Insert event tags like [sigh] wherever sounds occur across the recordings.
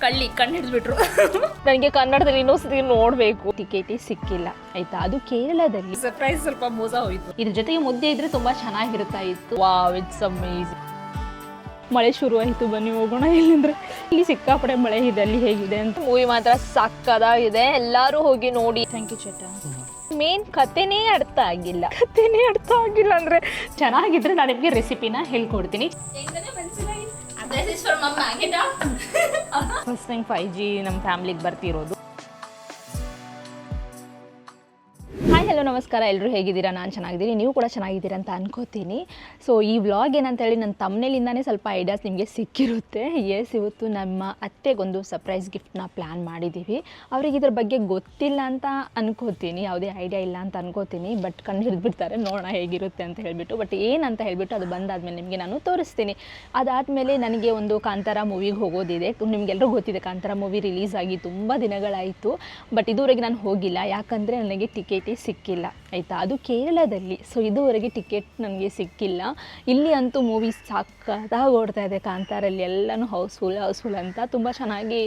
ಕಳ್ಳಿ ಕಣ್ಣು ಹಿಡಿದ್ಬಿಟ್ರು. ನನಗೆ ಕನ್ನಡದಲ್ಲಿ ಇನ್ನೊಂದ್ಸತಿ ನೋಡಬೇಕು. ಟಿಕೆಟ್ ಸಿಕ್ಕಿಲ್ಲ. ಆಯ್ತಾ? ಅದು ಕೇರಳದಲ್ಲಿ. ಸರ್ಪ್ರೈಸ್ ಸ್ವಲ್ಪ ಮೋಸ ಹೋಯ್ತು. ಇದ್ರ ಜೊತೆಗೆ ಮುದ್ದೆ ಇದ್ರೆ ತುಂಬಾ ಚೆನ್ನಾಗಿರ್ತಾ ಇತ್ತು. ವಾವ್ ಇಟ್ಸ್ ಅಮೇಝಿಂಗ್ ಮಳೆ ಶುರು ಆಯಿತು. ಬನ್ನಿ ಹೋಗೋಣ ಇಲ್ಲಿಂದ್ರೆ. ಇಲ್ಲಿ ಸಿಕ್ಕಾಪಡೆ ಮಳೆ ಇದೆ. ಅಲ್ಲಿ ಹೇಗಿದೆ ಅಂತ. ಮೂವಿ ಮಾತ್ರ ಸಕ್ಕದಾಗಿದೆ. ಎಲ್ಲರೂ ಹೋಗಿ ನೋಡಿ. ಥ್ಯಾಂಕ್ ಯು ಚಟ ಮೇನ್ ಕತೆನೇ ಅರ್ಥ ಆಗಿಲ್ಲ. ಕತೆನೇ ಅರ್ಥ ಆಗಿಲ್ಲ ಅಂದ್ರೆ ಚೆನ್ನಾಗಿದ್ರೆ ನಾನು ನಿಮಗೆ ರೆಸಿಪಿನ ಹೇಳ್ಕೊಡ್ತೀನಿ. ಫಸ್ಟ್ ಟೈಮ್ ಫೈವ್ ಜಿ ನಮ್ಮ ಫ್ಯಾಮಿಲಿಗೆ ಬರ್ತಿರೋದು. ನಮಸ್ಕಾರ ಎಲ್ಲರೂ ಹೇಗಿದ್ದೀರಾ? ನಾನು ಚೆನ್ನಾಗಿದ್ದೀನಿ, ನೀವು ಕೂಡ ಚೆನ್ನಾಗಿದ್ದೀರಾ ಅಂತ ಅನ್ಕೋತೀನಿ. ಸೊ ಈ ವ್ಲಾಗ್ ಏನಂತ ಹೇಳಿ ನನ್ನ ತಮ್ಮನೇಲಿಂದಾನೇ ಸ್ವಲ್ಪ ಐಡಿಯಾಸ್ ನಿಮಗೆ ಸಿಕ್ಕಿರುತ್ತೆ. ಎಸ್ ಇವತ್ತು ನಮ್ಮ ಅತ್ತೆಗೊಂದು ಸರ್ಪ್ರೈಸ್ ಗಿಫ್ಟ್ನ ಪ್ಲ್ಯಾನ್ ಮಾಡಿದ್ದೀವಿ ಅವ್ರಿಗೆ ಇದ್ರ ಬಗ್ಗೆ ಗೊತ್ತಿಲ್ಲ ಅಂತ ಅನ್ಕೋತೀನಿ. ಯಾವುದೇ ಐಡಿಯಾ ಇಲ್ಲ ಅಂತ ಅನ್ಕೋತೀನಿ. ಬಟ್ ಕಂಡು ಹಿಡಿದ್ಬಿಡ್ತಾರೆ ನೋಡೋಣ ಹೇಗಿರುತ್ತೆ ಅಂತ ಹೇಳಿಬಿಟ್ಟು. ಬಟ್ ಏನಂತ ಹೇಳಿಬಿಟ್ಟು ಅದು ಬಂದಾದಮೇಲೆ ನಿಮಗೆ ನಾನು ತೋರಿಸ್ತೀನಿ. ಅದಾದಮೇಲೆ ನನಗೆ ಒಂದು ಕಾಂತಾರ ಮೂವಿಗೆ ಹೋಗೋದಿದೆ. ನಿಮಗೆಲ್ಲರೂ ಗೊತ್ತಿದೆ, ಕಾಂತಾರ ಮೂವಿ ರಿಲೀಸ್ ಆಗಿ ತುಂಬ ದಿನಗಳಾಯಿತು. ಬಟ್ ಇದುವರೆಗೆ ನಾನು ಹೋಗಿಲ್ಲ. ಯಾಕಂದರೆ ನನಗೆ ಟಿಕೆಟೇ ಸಿಕ್ಕಿಲ್ಲ. இல்லை ಆಯಿತಾ? ಅದು ಕೇರಳದಲ್ಲಿ. ಸೊ ಇದುವರೆಗೆ ಟಿಕೆಟ್ ನನಗೆ ಸಿಕ್ಕಿಲ್ಲ. ಇಲ್ಲಿ ಅಂತೂ ಮೂವೀಸ್ ಸಕ್ಕತ್ತಾಗಿ ಓಡ್ತಾ ಇದೆ ಕಾಂತಾರಲ್ಲಿ. ಎಲ್ಲನೂ ಹೌಸ್ಫುಲ್ ಹೌಸ್ಫುಲ್ ಅಂತ. ತುಂಬ ಚೆನ್ನಾಗಿ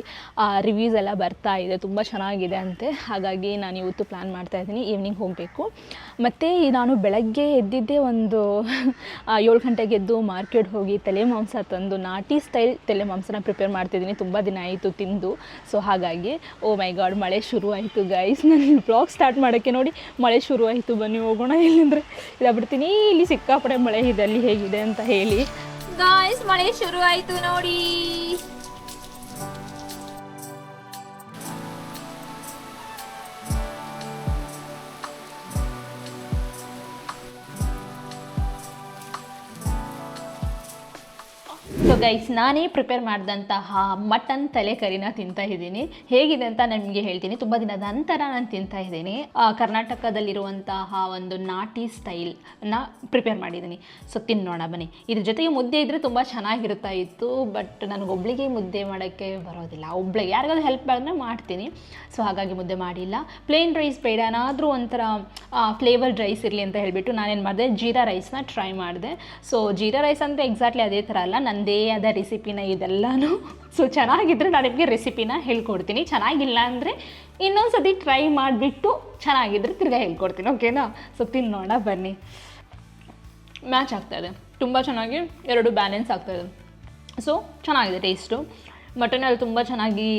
ರಿವ್ಯೂಸ್ ಎಲ್ಲ ಬರ್ತಾ ಇದೆ. ತುಂಬ ಚೆನ್ನಾಗಿದೆ ಅಂತೆ. ಹಾಗಾಗಿ ನಾನು ಇವತ್ತು ಪ್ಲ್ಯಾನ್ ಮಾಡ್ತಾ ಇದ್ದೀನಿ. ಈವ್ನಿಂಗ್ ಹೋಗಬೇಕು. ಮತ್ತು ನಾನು ಬೆಳಗ್ಗೆ ಎದ್ದಿದ್ದೇ ಒಂದು ಏಳು ಗಂಟೆಗೆ ಎದ್ದು ಮಾರ್ಕೆಟ್ ಹೋಗಿ ತಲೆ ಮಾಂಸ ತಂದು ನಾಟಿ ಸ್ಟೈಲ್ ತಲೆ ಮಾಂಸನ ಪ್ರಿಪೇರ್ ಮಾಡ್ತಿದ್ದೀನಿ. ತುಂಬ ದಿನ ಆಯಿತು ತಿಂದು. ಸೊ ಹಾಗಾಗಿ ಓ ಮೈ ಗಾಡ್ ಮಳೆ ಶುರು ಆಯಿತು ಗೈಸ್ ನಾನು ಬ್ಲಾಗ್ ಸ್ಟಾರ್ಟ್ ಮಾಡೋಕ್ಕೆ ನೋಡಿ ಮಳೆ ಶುರು ಬನ್ನಿ ಹೋಗೋಣ. ಇಲ್ಲಿಂದ್ರೆ ಇಲ್ಲ ಬಿಡ್ತೀನಿ, ಇಲ್ಲಿ ಸಿಕ್ಕಾಪಡೆ ಮಳೆ ಇದೆ, ಅಲ್ಲಿ ಹೇಗಿದೆ ಅಂತ ಹೇಳಿ. ಗಾಯ್ಸ್ ಮಳೆ ಶುರು ಆಯಿತು ನೋಡಿ. ಗೈಸ್ ನಾನೇ ಪ್ರಿಪೇರ್ ಮಾಡಿದಂತಹ ಮಟನ್ ತಲೆ ಕರಿನ ತಿಂತಾ ಇದ್ದೀನಿ. ಹೇಗಿದೆ ಅಂತ ನಿಮಗೆ ಹೇಳ್ತೀನಿ. ತುಂಬ ದಿನದ ನಂತರ ನಾನು ತಿಂತಾ ಇದ್ದೀನಿ. ಕರ್ನಾಟಕದಲ್ಲಿರುವಂತಹ ಒಂದು ನಾಟಿ ಸ್ಟೈಲ್ನ ಪ್ರಿಪೇರ್ ಮಾಡಿದ್ದೀನಿ. ಸೊ ತಿನ್ನೋಣ ಬನ್ನಿ. ಇದ್ರ ಜೊತೆಗೆ ಮುದ್ದೆ ಇದ್ದರೆ ತುಂಬ ಚೆನ್ನಾಗಿರ್ತಾ ಇತ್ತು ಬಟ್ ನನಗೊಬ್ಳಿಗೆ ಮುದ್ದೆ ಮಾಡೋಕ್ಕೆ ಬರೋದಿಲ್ಲ. ಒಬ್ಳಿಗೆ ಯಾರಿಗಾದ್ರೂ ಹೆಲ್ಪ್ ಮಾಡಿದ್ರೆ ಮಾಡ್ತೀನಿ. ಸೊ ಹಾಗಾಗಿ ಮುದ್ದೆ ಮಾಡಿಲ್ಲ. ಪ್ಲೇನ್ ರೈಸ್ ಬೇಡ. ಏನಾದರೂ ಒಂಥರ ಫ್ಲೇವರ್ಡ್ ರೈಸ್ ಇರಲಿ ಅಂತ ಹೇಳಿಬಿಟ್ಟು ನಾನೇನು ಮಾಡಿದೆ, ಜೀರಾ ರೈಸ್ನ ಟ್ರೈ ಮಾಡಿದೆ. ಸೊ ಜೀರಾ ರೈಸ್ ಅಂತ ಎಕ್ಸಾಕ್ಟ್ಲಿ ಅದೇ ಥರ ಅಲ್ಲ. ನನ್ನದೇ ಆದ ರೆಸಿಪಿನ ಇದೆಲ್ಲನೂ. ಸೊ ಚೆನ್ನಾಗಿದ್ದರೆ ನಾನು ನಿಮಗೆ ರೆಸಿಪಿನ ಹೇಳ್ಕೊಡ್ತೀನಿ. ಚೆನ್ನಾಗಿಲ್ಲ ಅಂದರೆ ಇನ್ನೊಂದು ಸತಿ ಟ್ರೈ ಮಾಡಿಬಿಟ್ಟು ಚೆನ್ನಾಗಿದ್ದರೆ ತಿರ್ಗಾ ಹೇಳ್ಕೊಡ್ತೀನಿ ಓಕೆನಾ ಸೊ ತಿನ್ನೋಣ ಬನ್ನಿ. ಮ್ಯಾಚ್ ಆಗ್ತಾಯಿದೆ ತುಂಬ ಚೆನ್ನಾಗಿ ಎರಡು ಬ್ಯಾಲೆನ್ಸ್ ಆಗ್ತಾಯಿದೆ ಸೊ ಚೆನ್ನಾಗಿದೆ ಟೇಸ್ಟು ಮಟನಲ್ಲಿ ತುಂಬ ಚೆನ್ನಾಗಿ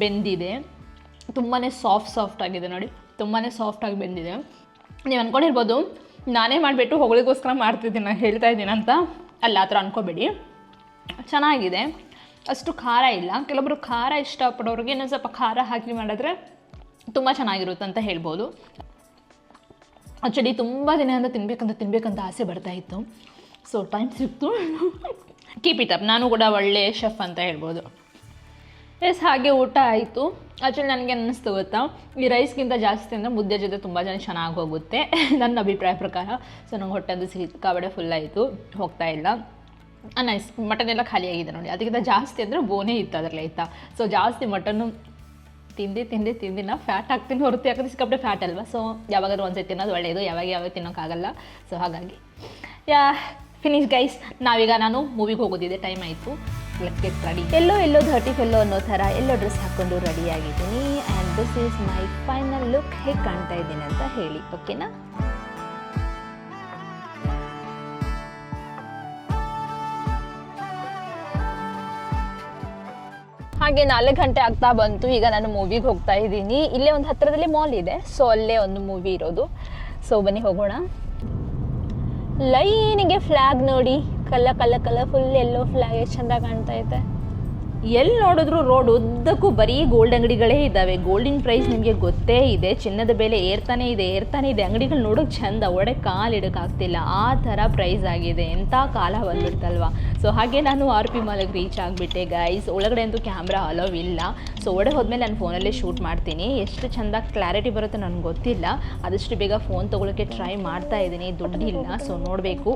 ಬೆಂದಿದೆ. ತುಂಬಾ ಸಾಫ್ಟ್ ಸಾಫ್ಟ್ ಆಗಿದೆ ನೋಡಿ. ತುಂಬಾ ಸಾಫ್ಟಾಗಿ ಬೆಂದಿದೆ. ನೀವು ಅಂದ್ಕೊಂಡಿರ್ಬೋದು ನಾನೇ ಮಾಡಿಬಿಟ್ಟು ಹೊಗಳಿಗೋಸ್ಕರ ಮಾಡ್ತಿದ್ದೀನಿ, ನಾನು ಹೇಳ್ತಾ ಇದ್ದೀನಿ ಅಂತ. ಅಲ್ಲ, ಆ ಥರ ಅನ್ಕೋಬೇಡಿ. ಚೆನ್ನಾಗಿದೆ. ಅಷ್ಟು ಖಾರ ಇಲ್ಲ. ಕೆಲವೊಬ್ಬರು ಖಾರ ಇಷ್ಟಪಡೋರಿಗೆ ಇನ್ನೊಂದು ಸ್ವಲ್ಪ ಖಾರ ಹಾಕಿ ಮಾಡಿದ್ರೆ ತುಂಬ ಚೆನ್ನಾಗಿರುತ್ತೆ ಅಂತ ಹೇಳ್ಬೋದು. ಆ್ಯಕ್ಚುಲಿ ತುಂಬ ದಿನದಿಂದ ತಿನ್ಬೇಕಂತ ತಿನ್ಬೇಕಂತ ಆಸೆ ಬರ್ತಾ ಇತ್ತು. ಸೊ ಟೈಮ್ ಸಿಕ್ತು. ಕೀಪ್ ಇಟ್ ಅಪ್ ನಾನು ಕೂಡ ಒಳ್ಳೆ ಶೆಫ್ ಅಂತ ಹೇಳ್ಬೋದು. ಎಸ್ ಹಾಗೆ ಊಟ ಆಯಿತು. ಆ್ಯಕ್ಚುಲಿ ನನಗೆ ಅನ್ನಿಸ್ತು ಗೊತ್ತಾ? ಈ ರೈಸ್ಗಿಂತ ಜಾಸ್ತಿ ಅಂದರೆ ಮುದ್ದೆ ಜೊತೆ ತುಂಬ ಜನ ಚೆನ್ನಾಗಿ ಹೋಗುತ್ತೆ. [laughs] ನನ್ನ ಅಭಿಪ್ರಾಯ ಪ್ರಕಾರ. ಸೊ ನಂಗೆ ಹೊಟ್ಟೆದು ಸಿಕ್ಕಾಬಡೆ ಫುಲ್ ಆಯಿತು. ಹೋಗ್ತಾ ಇಲ್ಲ. ನೈಸ್ ಮಟನ್ ಎಲ್ಲ ಖಾಲಿಯಾಗಿದೆ ನೋಡಿ. ಅದಕ್ಕಿಂತ ಜಾಸ್ತಿ ಅಂದರೆ ಬೋನೇ ಇತ್ತು ಅದರಲ್ಲಿ, ಆಯಿತಾ? ಸೊ ಜಾಸ್ತಿ ಮಟನ್ನು ತಿಂದು ತಿಂದು ತಿಂದು ನಾ ಫ್ಯಾಟ್ ಹಾಕ್ತೀನಿ ಹೊರತು. ಯಾಕಂದ್ರೆ ಸಿಕ್ಕಾಪಟ್ಟೆ ಫ್ಯಾಟ್ ಅಲ್ವಾ? ಸೊ ಯಾವಾಗಾದ್ರೂ ಒಂದ್ಸತಿ ತಿನ್ನೋದು ಒಳ್ಳೆಯದು ಯಾವಾಗ ಯಾವಾಗ ತಿನ್ನೋಕ್ಕಾಗಲ್ಲ ಸೊ ಹಾಗಾಗಿ. ಯಾ ಫಿನಿಶ್ ಗೈಸ್ ನಾವೀಗ ನಾನು ಮೂವಿಗೆ ಹೋಗೋದಿದೆ. ಟೈಮ್ ಆಯಿತು. Ready yellow yellow dirty fellow ಅನ್ನೋ ಥರ ಎಲ್ಲೋ ಡ್ರೆಸ್ ಹಾಕ್ಕೊಂಡು ರೆಡಿ ಆಗಿದ್ದೀನಿ. And this is my final look ಹೇಗೆ ಕಾಣ್ತಾ ಇದ್ದೀನಿ ಅಂತ ಹೇಳಿ. ಓಕೆನಾ ಹಾಗೆ ನಾಲ್ಕು ಗಂಟೆ ಆಗ್ತಾ ಬಂತು. ಈಗ ನಾನು ಮೂವಿಗೆ ಹೋಗ್ತಾ ಇದ್ದೀನಿ. ಇಲ್ಲೇ ಒಂದು ಹತ್ತಿರದಲ್ಲಿ ಮಾಲ್ ಇದೆ. ಸೊ ಅಲ್ಲೇ ಒಂದು ಮೂವಿ ಇರೋದು. ಸೊ ಬನ್ನಿ ಹೋಗೋಣ. ಲೈನಿಗೆ ಫ್ಲಾಗ್ ನೋಡಿ. ಕಲ್ಲ ಕಲ್ಲ ಕಲ್ಲ ಫುಲ್ ಎಲ್ಲೋ ಫ್ಲಾಗ್ ಎಷ್ಟು ಚಂದ ಕಾಣ್ತಾ ಐತೆ. ಎಲ್ಲಿ ನೋಡಿದ್ರು ರೋಡ್ ಉದ್ದಕ್ಕೂ ಬರೀ ಗೋಲ್ಡ್ ಅಂಗಡಿಗಳೇ ಇದ್ದಾವೆ. ಗೋಲ್ಡಿನ ಪ್ರೈಸ್ ನಿಮಗೆ ಗೊತ್ತೇ ಇದೆ. ಚಿನ್ನದ ಬೆಲೆ ಏರ್ತಾನೆ ಇದೆ ಏರ್ತಾನೆ ಇದೆ. ಅಂಗಡಿಗಳು ನೋಡೋಕೆ ಚಂದ. ಒಡೆ ಕಾಲು ಇಡೋಕ್ಕಾಗ್ತಿಲ್ಲ ಆ ಥರ ಪ್ರೈಸ್ ಆಗಿದೆ. ಎಂಥ ಕಾಲ ಬಂದ್ಬಿಡ್ತಲ್ವಾ? ಸೊ ಹಾಗೆ ನಾನು ಆರ್ ಪಿ ಮಾಲಿಗೆ ರೀಚ್ ಆಗಿಬಿಟ್ಟೆ ಗೈಸ್ ಒಳಗಡೆ ಅಂತೂ ಕ್ಯಾಮ್ರಾ ಅಲೋವ್ ಇಲ್ಲ. ಸೊ ಒಡೆ ಹೋದ್ಮೇಲೆ ನಾನು ಫೋನಲ್ಲೇ ಶೂಟ್ ಮಾಡ್ತೀನಿ. ಎಷ್ಟು ಚಂದ ಕ್ಲಾರಿಟಿ ಬರುತ್ತೆ ನನಗೆ ಗೊತ್ತಿಲ್ಲ. ಆದಷ್ಟು ಬೇಗ ಫೋನ್ ತೊಗೊಳಕ್ಕೆ ಟ್ರೈ ಮಾಡ್ತಾ ಇದ್ದೀನಿ. ದುಡ್ಡಿಲ್ಲ ಸೊ ನೋಡಬೇಕು.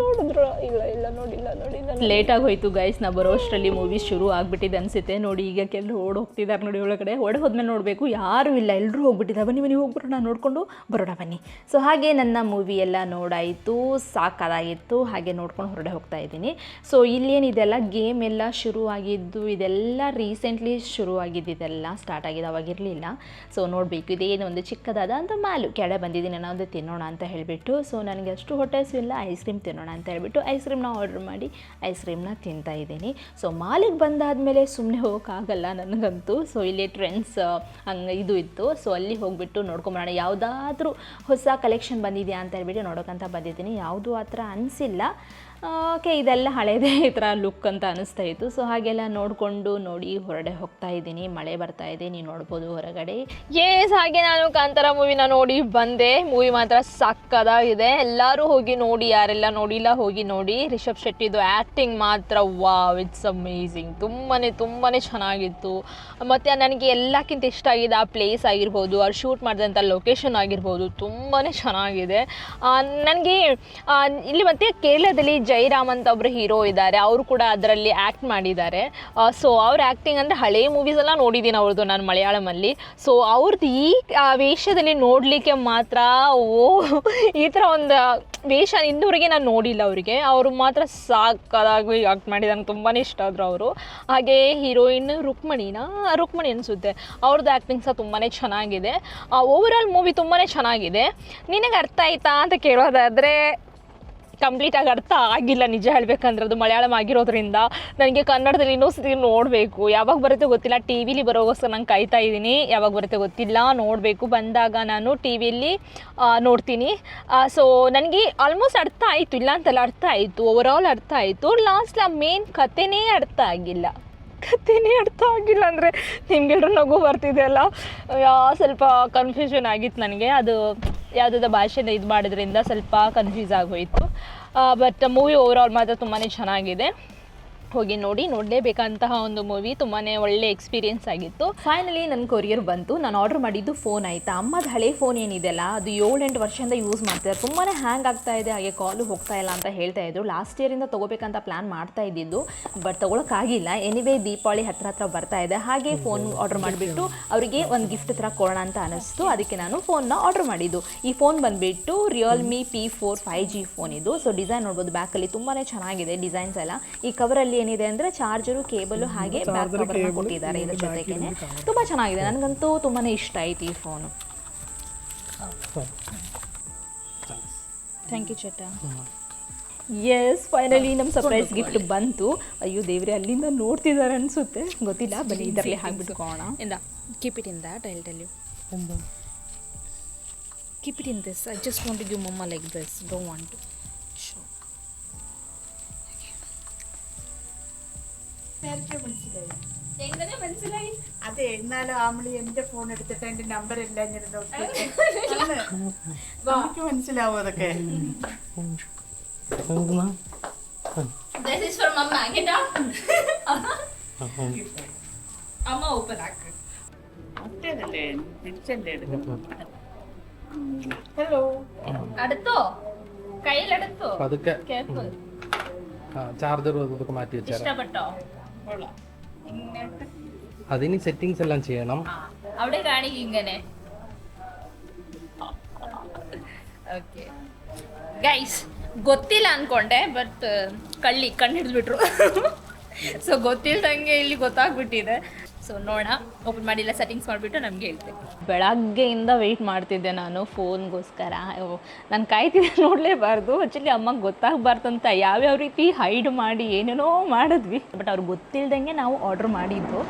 ನೋಡಿದ್ರು? ಇಲ್ಲ ಇಲ್ಲ ನೋಡಿಲ್ಲ ನೋಡಿ ಲೇಟಾಗಿ ಹೋಯ್ತು ಗೈಸ್ ನಾ ಬರೋ ಅಷ್ಟರಲ್ಲಿ ಮೂವಿ ಶುರು ಆಗ್ಬಿಟ್ಟಿದೆ ಅನ್ಸುತ್ತೆ. ನೋಡಿ ಈಗ ಕೆಲವರು ಓಡ್ ಹೋಗ್ತಿದ್ದಾರೆ ನೋಡಿ ಒಳಗಡೆ. ಒಡೆ ಹೋದ್ಮೇಲೆ ನೋಡಬೇಕು. ಯಾರೂ ಇಲ್ಲ. ಎಲ್ಲರೂ ಹೋಗ್ಬಿಟ್ಟಿದ್ದಾರೆ ಬನ್ನಿ ಬನ್ನಿ ನಾನು ನೋಡಿಕೊಂಡು ಬರೋಣ ಬನ್ನಿ. ಸೊ ಹಾಗೆ ನನ್ನ ಮೂವಿ ಎಲ್ಲ ನೋಡಾಯಿತು. ಸಾಕಾದಾಗಿತ್ತು. ಹಾಗೆ ನೋಡ್ಕೊಂಡು ಹೊರಡೆ ಹೋಗ್ತಾ ಇದ್ದೀನಿ. ಸೊ ಇಲ್ಲೇನಿದೆಲ್ಲ ಗೇಮ್ ಎಲ್ಲ ಶುರು ಆಗಿದ್ದು ಇದೆಲ್ಲ ರೀಸೆಂಟ್ಲಿ ಶುರು ಆಗಿದ್ದು ಇದೆಲ್ಲ ಸ್ಟಾರ್ಟ್ ಆಗಿದೆ ಅವಾಗಿರಲಿಲ್ಲ. ಸೊ ನೋಡಬೇಕು. ಇದೇನು ಒಂದು ಚಿಕ್ಕದಾದ ಅಂತ ಮಾಲು. ಕೆಳಗೆ ಬಂದಿದ್ದೀನಿ ಒಂದು ತಿನ್ನೋಣ ಅಂತ ಹೇಳಿಬಿಟ್ಟು. ಸೊ ನನಗೆ ಅಷ್ಟು ಹೊಟ್ಟೆಸು ಇಲ್ಲ. ಐಸ್ ಕ್ರೀಮ್ ತಿನ್ನೋಣ ಅಂತ ಹೇಳ್ಬಿಟ್ಟು ಐಸ್ ಕ್ರೀಮ್ನ ಆರ್ಡ್ರ್ ಮಾಡಿ ಐಸ್ ಕ್ರೀಮ್ನ ತಿಂತಾ ಇದ್ದೀನಿ. ಸೊ ಮಾಲಿಗೆ ಬಂದಾದಮೇಲೆ ಸುಮ್ಮನೆ ಹೋಗೋಕ್ಕಾಗಲ್ಲ ನನಗಂತೂ. ಸೊ ಇಲ್ಲಿ ಟ್ರೆಂಡ್ಸ್ ಹಂಗೆ ಇದು ಇತ್ತು. ಸೊ ಅಲ್ಲಿ ಹೋಗಿಬಿಟ್ಟು ನೋಡ್ಕೊಂಬರೋಣ. ಯಾವುದಾದ್ರೂ ಹೊಸ ಕಲೆಕ್ಷನ್ ಬಂದಿದೆಯಾ ಅಂತ ಹೇಳ್ಬಿಟ್ಟು ನೋಡೋಕ್ಕಂತ ಬಂದಿದ್ದೀನಿ. ಯಾವುದೂ ಆ ಥರ ಅನಿಸಿಲ್ಲ. ಓಕೆ, ಇದೆಲ್ಲ ಹಳೇದೇ ಈ ಥರ ಲುಕ್ ಅಂತ ಅನಿಸ್ತಾ ಇತ್ತು. ಸೊ, ಹಾಗೆಲ್ಲ ನೋಡಿಕೊಂಡು ನೋಡಿ ಹೊರಡೆ ಹೋಗ್ತಾ ಇದ್ದೀನಿ. ಮಳೆ ಬರ್ತಾ ಇದೆ ನೀವು ನೋಡ್ಬೋದು ಹೊರಗಡೆ. ಏಸ್ ಹಾಗೆ ನಾನು ಕಾಂತಾರ ಮೂವಿನ ನೋಡಿ ಬಂದೆ. ಮೂವಿ ಮಾತ್ರ ಸಕ್ಕದಾಗಿದೆ. ಎಲ್ಲರೂ ಹೋಗಿ ನೋಡಿ, ಯಾರೆಲ್ಲ ನೋಡಿಲ್ಲ ಹೋಗಿ ನೋಡಿ. ರಿಷಬ್ ಶೆಟ್ಟಿದು ಆ್ಯಕ್ಟಿಂಗ್ ಮಾತ್ರ ವಾವ್ ಇಟ್ಸ್ ಅಮೇಝಿಂಗ್ ತುಂಬಾ ತುಂಬಾ ಚೆನ್ನಾಗಿತ್ತು. ಮತ್ತು ನನಗೆ ಎಲ್ಲಕ್ಕಿಂತ ಇಷ್ಟ ಆಗಿದೆ ಆ ಪ್ಲೇಸ್ ಆಗಿರ್ಬೋದು, ಅವ್ರು ಶೂಟ್ ಮಾಡಿದಂಥ ಲೊಕೇಶನ್ ಆಗಿರ್ಬೋದು ತುಂಬಾ ಚೆನ್ನಾಗಿದೆ. ನನಗೆ ಇಲ್ಲಿ ಮತ್ತೆ ಕೇರಳದಲ್ಲಿ ಜೈರಾಮ್ ಅಂತ ಒಬ್ರು ಹೀರೋ ಇದ್ದಾರೆ, ಅವರು ಕೂಡ ಅದರಲ್ಲಿ ಆ್ಯಕ್ಟ್ ಮಾಡಿದ್ದಾರೆ. ಸೊ ಅವ್ರ ಆ್ಯಕ್ಟಿಂಗ್ ಅಂದರೆ ಹಳೆ ಮೂವೀಸ್ ಎಲ್ಲ ನೋಡಿದ್ದೀನಿ ಅವ್ರದ್ದು ನಾನು ಮಲಯಾಳಮಲ್ಲಿ. ಸೊ ಅವ್ರದ್ದು ಈ ವೇಷದಲ್ಲಿ ನೋಡಲಿಕ್ಕೆ ಮಾತ್ರ, ಓ, ಈ ಥರ ಒಂದು ವೇಷ ಇನ್ನೂವರೆಗೆ ನಾನು ನೋಡಿಲ್ಲ ಅವರಿಗೆ. ಅವರು ಮಾತ್ರ ಸಾಕಾಗಿ ಆ್ಯಕ್ಟ್ ಮಾಡಿ ನಂಗೆ ತುಂಬಾ ಇಷ್ಟ ಆದರು ಅವರು. ಹಾಗೆ ಹೀರೋಯಿನ್ ರುಕ್ಮಣಿನಾ? ರುಕ್ಮಣಿ ಅನಿಸುತ್ತೆ. ಅವ್ರದ್ದು ಆ್ಯಕ್ಟಿಂಗ್ ಸಹ ತುಂಬಾ ಚೆನ್ನಾಗಿದೆ. ಓವರಾಲ್ ಮೂವಿ ತುಂಬಾ ಚೆನ್ನಾಗಿದೆ. ನಿನಗೆ ಅರ್ಥ ಆಯ್ತಾ ಅಂತ ಕೇಳೋದಾದರೆ ಕಂಪ್ಲೀಟಾಗಿ ಅರ್ಥ ಆಗಿಲ್ಲ ನಿಜ ಹೇಳ್ಬೇಕಂದ್ರೆ ಅದು ಮಲಯಾಳಂ ಆಗಿರೋದ್ರಿಂದ. ನನಗೆ ಕನ್ನಡದಲ್ಲಿ ಇನ್ನೊಂದ್ಸತಿ ನೋಡಬೇಕು. ಯಾವಾಗ ಬರುತ್ತೆ ಗೊತ್ತಿಲ್ಲ. ಟಿ ವಿಲಿ ಬರೋಗೋಸ್ಕರ ನಂಗೆ ಕಾಯ್ತಾ ಇದ್ದೀನಿ. ಯಾವಾಗ ಬರುತ್ತೆ ಗೊತ್ತಿಲ್ಲ. ನೋಡಬೇಕು. ಬಂದಾಗ ನಾನು ಟಿ ವಿಯಲ್ಲಿ ನೋಡ್ತೀನಿ. ಸೊ ನನಗೆ ಆಲ್ಮೋಸ್ಟ್ ಅರ್ಥ ಆಯಿತು. ಇಲ್ಲ ಅಂತಲ್ಲ ಅರ್ಥ ಆಯಿತು. ಓವರಾಲ್ ಅರ್ಥ ಆಯಿತು. ಲಾಸ್ಟ್ ಆ ಮೇನ್ ಕಥೆನೇ ಅರ್ಥ ಆಗಿಲ್ಲ. ಕಥೆನೇ ಅರ್ಥ ಆಗಿಲ್ಲ ಅಂದರೆ ನಿಮ್ಗೆಲ್ಲರೂ ನಗು ಬರ್ತಿದೆಯಲ್ಲ ಸ್ವಲ್ಪ ಕನ್ಫ್ಯೂಷನ್ ಆಗಿತ್ತು ನನಗೆ. ಅದು ಯಾವುದಾದ ಭಾಷೆನ ಇದು ಮಾಡೋದ್ರಿಂದ ಸ್ವಲ್ಪ ಕನ್ಫ್ಯೂಸ್ ಆಗೋಯಿತು. ಬಟ್ ಮೂವಿ ಓವರ್ ಆಲ್ ಮಾತ್ರ ತುಂಬಾ ಚೆನ್ನಾಗಿದೆ. ಹೋಗಿ ನೋಡಿ ನೋಡಲೇಬೇಕಂತಹ ಒಂದು ಮೂವಿ ತುಂಬಾ ಒಳ್ಳೆ ಎಕ್ಸ್ಪೀರಿಯೆನ್ಸ್ ಆಗಿತ್ತು. ಫೈನಲಿ ನನ್ನ ಕೊರಿಯರ್ ಬಂತು, ನಾನು ಆರ್ಡರ್ ಮಾಡಿದ್ದು ಫೋನ್ ಆಯಿತಾ? ಅಮ್ಮದ ಹಳೆ ಫೋನ್ ಏನಿದೆಯಲ್ಲ, ಅದು ಏಳೆಂಟು ವರ್ಷದಿಂದ ಯೂಸ್ ಮಾಡ್ತಿದ್ದಾರೆ ತುಂಬಾ ಹ್ಯಾಂಗ್ ಆಗ್ತಾ ಇದೆ, ಹಾಗೆ ಕಾಲು ಹೋಗ್ತಾ ಇಲ್ಲ ಅಂತ ಹೇಳ್ತಾ ಇದ್ರು. ಲಾಸ್ಟ್ ಇಯರಿಂದ ತೊಗೋಬೇಕಂತ ಪ್ಲ್ಯಾನ್ ಮಾಡ್ತಾ ಇದ್ದಿದ್ದು ಬಟ್ ತೊಗೊಳಕ್ಕಾಗಿಲ್ಲ. ಎನಿವೇ ದೀಪಾವಳಿ ಹತ್ರ ಹತ್ರ ಬರ್ತಾ ಇದೆ. ಹಾಗೆ ಫೋನ್ ಆರ್ಡರ್ ಮಾಡಿಬಿಟ್ಟು ಅವರಿಗೆ ಒಂದು ಗಿಫ್ಟ್ ಹತ್ರ ಕೊಡೋಣ ಅಂತ ಅನಿಸ್ತು. ಅದಕ್ಕೆ ನಾನು ಫೋನ್ನ ಆರ್ಡರ್ ಮಾಡಿದ್ದು. ಈ ಫೋನ್ ಬಂದುಬಿಟ್ಟು Realme P four five G phone ಇದು. ಸೊ ಡಿಸೈನ್ ನೋಡ್ಬೋದು ಬ್ಯಾಕಲ್ಲಿ ತುಂಬಾ ಚೆನ್ನಾಗಿದೆ ಡಿಸೈನ್ಸ್ ಎಲ್ಲ. ಈ ಕವರಲ್ಲಿ ಏನಿದೆ ಅಂದ್ರೆ ಚಾರ್ಜರು ಕೇಬಲು ಹಾಗೆ ಬ್ಯಾಕ್ ಕವರ್ನ ಕೊಟ್ಟಿದ್ದಾರೆ ಇದ್ರ ಜೊತೆಗೆ ತುಂಬ ಚೆನ್ನಾಗಿದೆ. ನನಗಂತೂ ತುಂಬಾನೇ ಇಷ್ಟ ಆಯ್ತು ಈ ಫೋನು ಥ್ಯಾಂಕ್ ಯು ಚಟ ಎಸ್ ಫೈನಲಿ ನಮ್ಮ ಸರ್ಪ್ರೈಸ್ ಗಿಫ್ಟ್ ಬಂತು. ಅಯ್ಯೋ ದೇವ್ರೆ ಅಲ್ಲಿಂದ ನೋಡ್ತಿದ್ದಾರೆ ಅನ್ಸುತ್ತೆ. ಗೊತ್ತಿಲ್ಲ ಬನ್ನಿ ಇದರಲ್ಲಿ ಹಾಕ್ಬಿಟ್ಕೋಣ ಇಂದ keep it in that I'll tell you keep it in this I just want to give mamma like this don't want to അതെ എന്നാലും ആമ്പിളി എന്റെ ഫോൺ എടുത്തിട്ട് എന്റെ നമ്പർ എല്ലാം ഞാൻ നോക്കി. നമുക്ക് മനസ്സിലാവും അതൊക്കെ. അമ്മ ഓപ്പൺ ആക്ക്. മറ്റേതല്ലേ? തിരിച്ചല്ലേ എടുക്കണം ഹലോ. അടുത്തോ? കയ്യിലെടുത്തോ? പതുക്കെ. കേർഫുൾ ചാർജർ മാറ്റി വെച്ചാൽ ഇഷ്ടപ്പെട്ടോ? കൊള്ളാം ഇങ്ങോട്ട് അതിന് സെറ്റിങ്സ് എല്ലാം ചെയ്യണം ആ അവിടെ കാണിക്കും ഇങ്ങനെ ಓಕೆ ಗೈಸ್ ಗೊತ್ತಿಲ್ಲ ಅನ್ಕೊಂಡೆ ಬಟ್ ಕಳ್ಳಿ ಕಣ್ಣು ಹಿಡಿದ್ಬಿಟ್ರು ಸೊ ಗೊತ್ತಿಲ್ದಂಗೆ ಇಲ್ಲಿ ಗೊತ್ತಾಗ್ಬಿಟ್ಟಿದೆ ಸೊ ನೋಡೋಣ. ಓಪನ್ ಮಾಡಿಲ್ಲ ಸೆಟ್ಟಿಂಗ್ಸ್ ಮಾಡಿಬಿಟ್ಟು ನಮಗೆ ಹೇಳ್ತೇನೆ ಬೆಳಗ್ಗೆಯಿಂದ ವೆಯ್ಟ್ ಮಾಡ್ತಿದ್ದೆ ನಾನು ಫೋನ್ಗೋಸ್ಕರ. ನಾನು ಕಾಯ್ತಿದ್ದೆ [laughs] ನೋಡಲೇಬಾರ್ದು. ಆ್ಯಕ್ಚುಲಿ ಅಮ್ಮಗೆ ಗೊತ್ತಾಗಬಾರ್ದು ಅಂತ ಯಾವ್ಯಾವ ರೀತಿ ಹೈಡ್ ಮಾಡಿ ಏನೇನೋ ಮಾಡಿದ್ವಿ. ಬಟ್ ಅವ್ರಿಗೆ ಗೊತ್ತಿಲ್ದಂಗೆ ನಾವು ಆರ್ಡ್ರ್ ಮಾಡಿದ್ದು.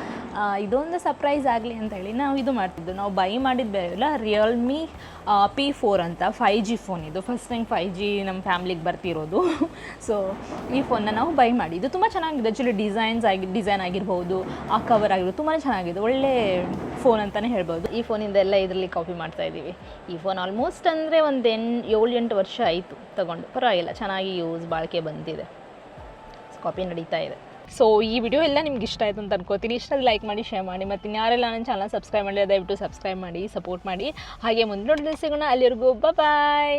ಇದೊಂದು ಸರ್ಪ್ರೈಸ್ ಆಗಲಿ ಅಂತ ಹೇಳಿ ನಾವು ಇದು ಮಾಡ್ತಿದ್ದು. ನಾವು ಬೈ ಮಾಡಿದ ಬೇರೆಲ್ಲ ರಿಯಲ್ಮಿ ಪಿ ಫೋರ್ ಅಂತ ಫೈ ಜಿ ಫೋನ್ ಇದು. ಫಸ್ಟ್ ಟೈಮ್ ಫೈ ಜಿ ನಮ್ಮ ಫ್ಯಾಮ್ಲಿಗೆ ಬರ್ತಿರೋದು. [laughs] ಸೊ ಈ ಫೋನ್ನ ನಾವು ಬೈ ಮಾಡಿದ್ದು ತುಂಬ ಚೆನ್ನಾಗಿದೆ. ಆ್ಯಕ್ಚುಲಿ ಡಿಸೈನ್ಸ್ ಆಗಿ ಡಿಸೈನ್ ಆಗಿರ್ಬೋದು, ಆ ಕವರ್ ಆಗಿರ್ಬೋದು, ತುಂಬಾ ಚೆನ್ನಾಗಿದೆ. ಒಳ್ಳೆ ಫೋನ್ ಅಂತಲೇ ಹೇಳ್ಬೋದು. ಈ ಫೋನಿಂದ ಎಲ್ಲ ಇದರಲ್ಲಿ ಕಾಪಿ ಮಾಡ್ತಾ ಇದ್ದೀವಿ. ಈ ಫೋನ್ ಆಲ್ಮೋಸ್ಟ್ ಅಂದರೆ ಒಂದು ಎನ್ ಏಳು ಎಂಟು ವರ್ಷ ಆಯಿತು ತಗೊಂಡು. ಪರವಾಗಿಲ್ಲ. ಚೆನ್ನಾಗಿ ಯೂಸ್ ಬಾಳಿಕೆ ಬಂದಿದೆ. ಕಾಪಿ ನಡೀತಾ ಇದೆ. ಸೊ ಈ ವಿಡಿಯೋ ಎಲ್ಲ ನಿಮ್ಗೆ ಇಷ್ಟ ಆಯಿತು ಅಂತ ಅನ್ಕೋತೀನಿ. ಇಷ್ಟ ಲೈಕ್ ಮಾಡಿ ಶೇರ್ ಮಾಡಿ. ಮತ್ತು ಯಾರೆಲ್ಲ ನನ್ನ ಚಾನಲ್ ಸಬ್ಸ್ಕ್ರೈಬ್ ಮಾಡಿ ದಯವಿಟ್ಟು ಸಬ್ಸ್ಕ್ರೈಬ್ ಮಾಡಿ ಸಪೋರ್ಟ್ ಮಾಡಿ. ಹಾಗೆ ಮುಂದೆ ನೋಡಿದ್ರೆ ಸಿಗೋಣ. ಅಲ್ಲಿವರೆಗೂ ಬಾಯ್